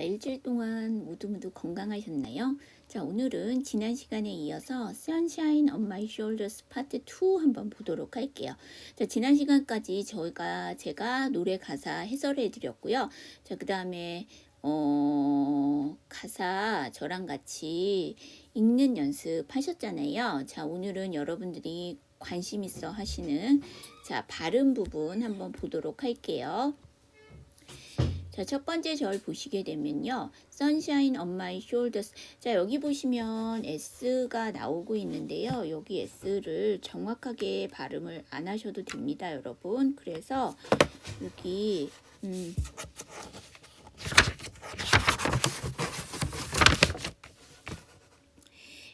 자, 일주일 동안 모두 모두 건강하셨나요? 자, 오늘은 지난 시간에 이어서 Sunshine on My Shoulders 파트 2 한번 보도록 할게요. 자, 지난 시간까지 저희가 제가 노래 가사 해설해 드렸고요. 자, 그 다음에 어, 가사 저랑 같이 읽는 연습 하셨잖아요. 자, 오늘은 여러분들이 관심 있어 하시는 자, 발음 부분 한번 보도록 할게요. 자, 첫 번째 절 보시게 되면요. Sunshine on my shoulders. 자, 여기 보시면 S가 나오고 있는데요. 여기 S를 정확하게 발음을 안 하셔도 됩니다, 여러분. 그래서 여기 음,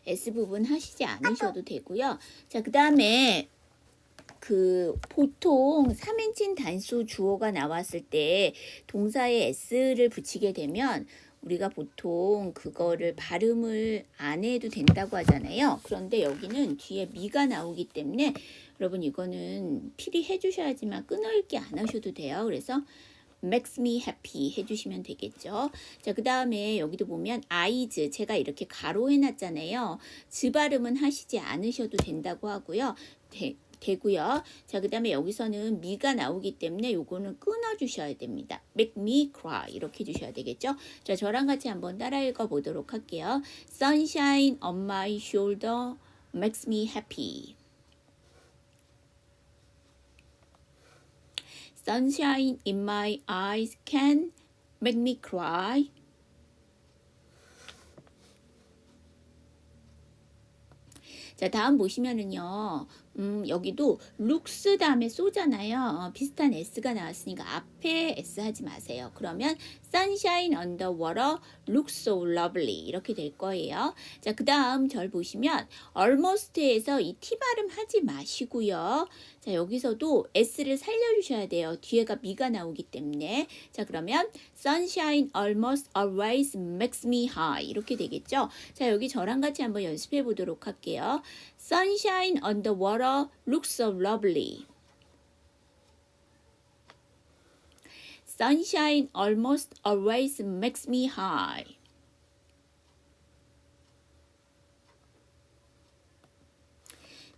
S 부분 하시지 않으셔도 되고요. 자, 그 다음에 그 보통 3인칭 단수 주어가 나왔을 때 동사에 s를 붙이게 되면 우리가 보통 그거를 발음을 안 해도 된다고 하잖아요. 그런데 여기는 뒤에 미가 나오기 때문에 여러분 이거는 필히 해주셔야지만 끊어읽기 안 하셔도 돼요. 그래서 makes me happy 해주시면 되겠죠. 자, 그 다음에 여기도 보면 eyes 제가 이렇게 가로 해놨잖아요. 즈 발음은 하시지 않으셔도 된다고 하고요. 되, 되고요. 자, 그 다음에 여기서는 미가 나오기 때문에 요거는 끊어주셔야 됩니다. make me cry 이렇게 해주셔야 되겠죠. 자, 저랑 같이 한번 따라 읽어보도록 할게요. Sunshine on my shoulder makes me happy. Sunshine in my eyes can make me cry. 자, 다음 보시면은요. 음, 여기도 looks 다음에 쏘잖아요. 어, 비슷한 s가 나왔으니까 앞에 s 하지 마세요. 그러면 sunshine the water looks so lovely 이렇게 될 거예요. 자, 그 다음 절 보시면 almost에서 이 t 발음 하지 마시고요. 자, 여기서도 s를 살려주셔야 돼요. 뒤에가 미가 나오기 때문에. 자, 그러면 sunshine almost always makes me high 이렇게 되겠죠. 자, 여기 저랑 같이 한번 연습해 보도록 할게요. Sunshine on the water looks so lovely. Sunshine almost always makes me high.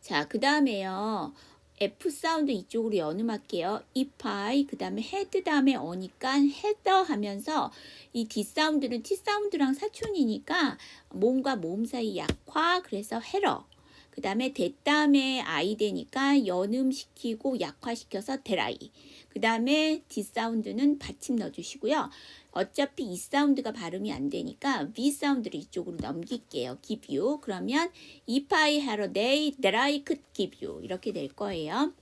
자, 그 다음에요. F 사운드 이쪽으로 연음할게요. 이파이 그 다음에 헤드 다음에 어니까 헤더 하면서 이 D 사운드는 T 사운드랑 사촌이니까 몸과 몸 사이 약화 그래서 헤러 그 다음에 대 다음에 아이 되니까 연음시키고 약화시켜서 데라이 그 다음에 D 사운드는 받침 넣어주시고요. 어차피 이 사운드가 발음이 안 되니까 V 사운드를 이쪽으로 넘길게요. give you. 그러면 if I had a day that I could give you. 이렇게 될 거예요.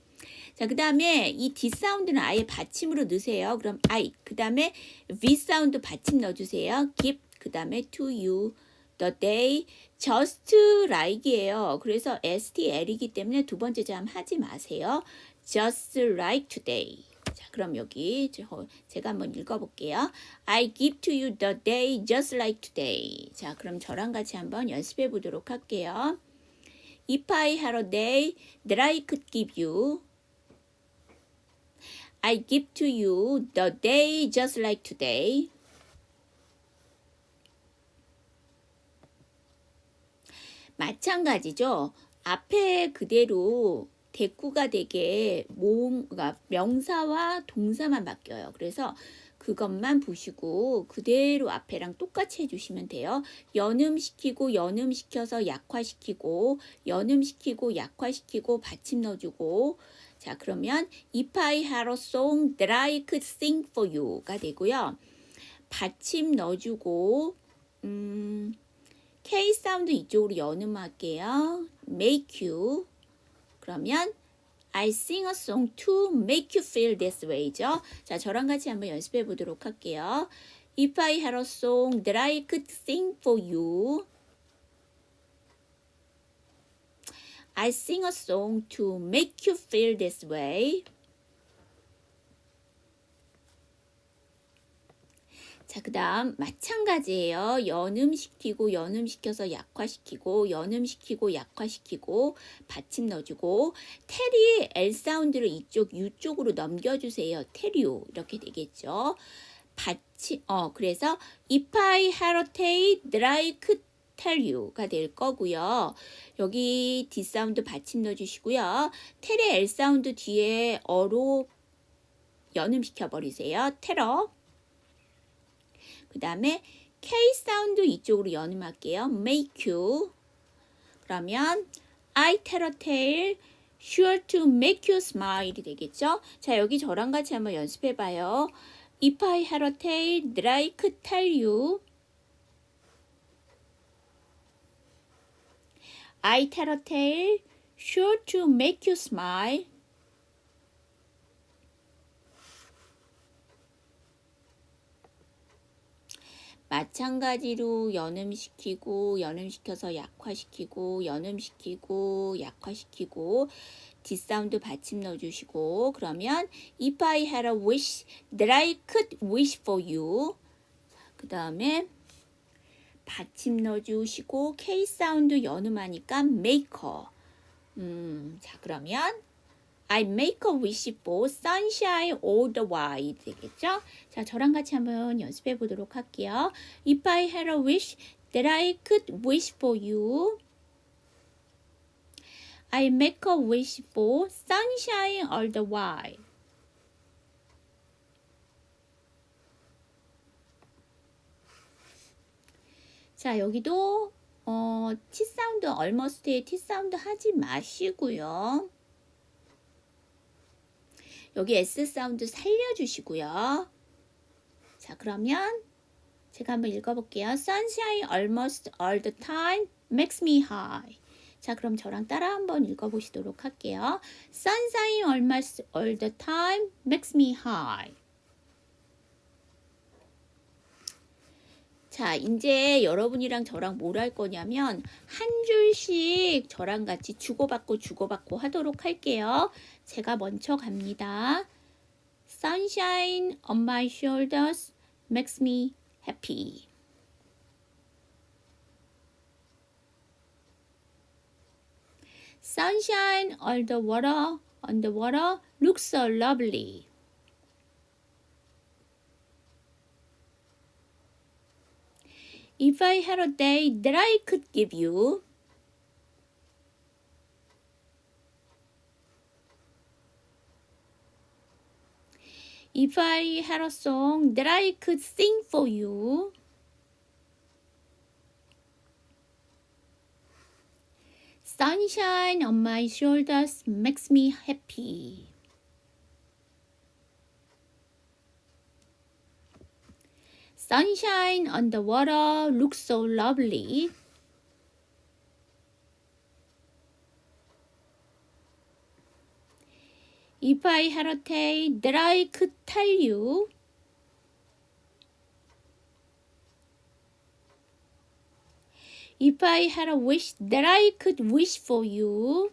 자, 그 다음에 이 D 사운드는 아예 받침으로 넣으세요. 그럼 I. 그 다음에 V 사운드 받침 넣어주세요. give. 그 다음에 to you. The day. just like이에요. 그래서 STL이기 때문에 두 번째 점 하지 마세요. just like today. 자, 그럼 여기 저, 제가 한번 읽어볼게요. I give to you the day just like today. 자, 그럼 저랑 같이 한번 연습해 보도록 할게요. If I had a day that I could give you, I give to you the day just like today. 마찬가지죠. 앞에 그대로 대꾸가 되게 모음, 그러니까 명사와 동사만 바뀌어요. 그래서 그것만 보시고 그대로 앞에랑 똑같이 해주시면 돼요. 연음시키고 연음시켜서 약화시키고 연음시키고 약화시키고 받침 넣어주고 자 그러면 If I had a song that I could sing for you가 되고요. 받침 넣어주고 음, K 사운드 이쪽으로 연음할게요. Make you 그러면 I sing a song to make you feel this way죠. 자, 저랑 같이 한번 연습해 보도록 할게요. If I had a song that I could sing for you, I sing a song to make you feel this way. 자, 그 다음 마찬가지예요. 연음시키고 연음시켜서 약화시키고 연음시키고 약화시키고 받침 넣어주고 테리 L 사운드를 이쪽 U 쪽으로 넘겨주세요. 테리오 이렇게 되겠죠. 받침 어 그래서 if I tail that I could tell you가 될 거고요. 여기 D 사운드 받침 넣어주시고요. 텔의 L 사운드 뒤에 어로 연음시켜 버리세요. 테러. 그 다음에 K 사운드 이쪽으로 연음할게요. make you. 그러면 I tell a tale sure to make you smile이 되겠죠? 자, 여기 저랑 같이 한번 연습해 봐요. If I had a tale that I could tell you I tell a tale sure to make you smile. 마찬가지로 연음시키고 연음시켜서 약화시키고 연음시키고 약화시키고 뒷사운드 받침 넣어주시고 그러면 If I had a wish that I could wish for you 그 다음에 받침 넣어주시고 K 사운드 연음하니까 maker. 음, 자 그러면 I make a wish for sunshine all the while 되겠죠? 자, 저랑 같이 한번 연습해 보도록 할게요. If I had a wish that I could wish for you, I make a wish for sunshine all the while. 자, 여기도 어, T 사운드 almost에 T 사운드 하지 마시고요. 여기 S 사운드 살려주시고요. 자, 그러면 제가 한번 읽어볼게요. Sunshine almost all the time makes me high. 자, 그럼 저랑 따라 한번 읽어보시도록 할게요. Sunshine almost all the time makes me high. 자, 이제 여러분이랑 저랑 뭘 할 거냐면 한 줄씩 저랑 같이 주고받고 주고받고 하도록 할게요. 제가 먼저 갑니다. Sunshine on my shoulders makes me happy. Sunshine on the water, on the water looks so lovely. If I had a day that I could give you, if I had a song that I could sing for you, sunshine on my shoulders makes me happy. Sunshine on the water looks so lovely. If I had a tale that I could tell you, if I had a wish that I could wish for you,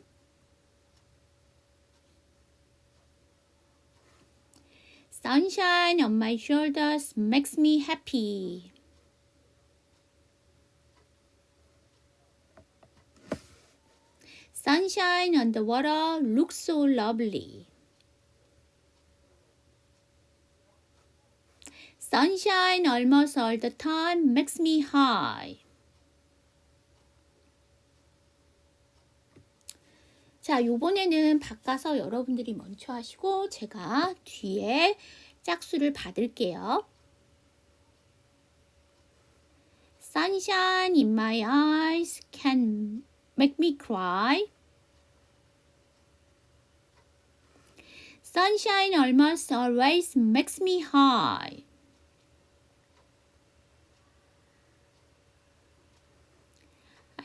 sunshine on my shoulders makes me happy. Sunshine on the water looks so lovely. Sunshine almost all the time makes me high. 자, 요번에는 바꿔서 여러분들이 먼저 하시고 제가 뒤에 짝수를 받을게요. Sunshine in my eyes can make me cry. Sunshine almost always makes me high.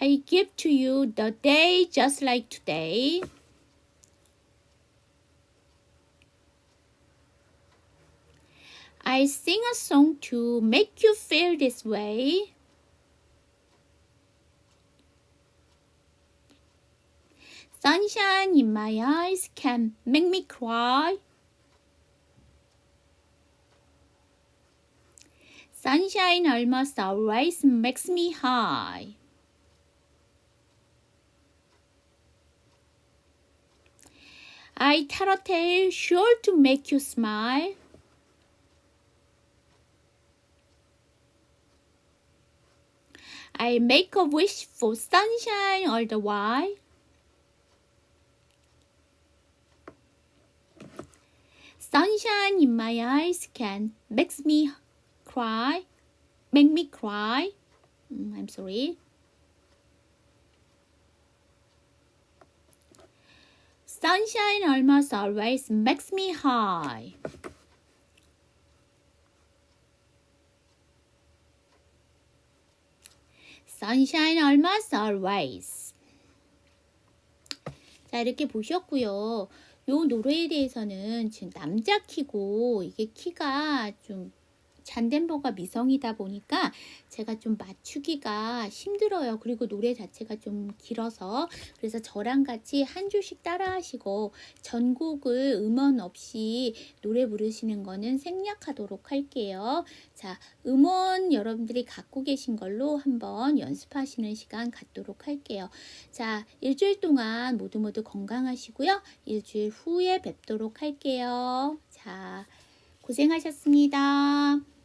I give to you the day just like today. I sing a song to make you feel this way. Sunshine in my eyes can make me cry. Sunshine almost always makes me high. I tell a tale sure to make you smile. I make a wish for sunshine all the while. Sunshine in my eyes can makes me cry, make me cry. Mm, I'm sorry. Sunshine almost always makes me high. Sunshine almost always. 자, 이렇게 보셨고요. 요 노래에 대해서는 지금 남자 키고 이게 키가 좀 잔덴버가 미성이다 보니까 제가 좀 맞추기가 힘들어요. 그리고 노래 자체가 좀 길어서 그래서 저랑 같이 한 줄씩 따라 하시고 전곡을 음원 없이 노래 부르시는 거는 생략하도록 할게요. 자, 음원 여러분들이 갖고 계신 걸로 한번 연습하시는 시간 갖도록 할게요. 자, 일주일 동안 모두 모두 건강하시고요. 일주일 후에 뵙도록 할게요. 자, 고생하셨습니다.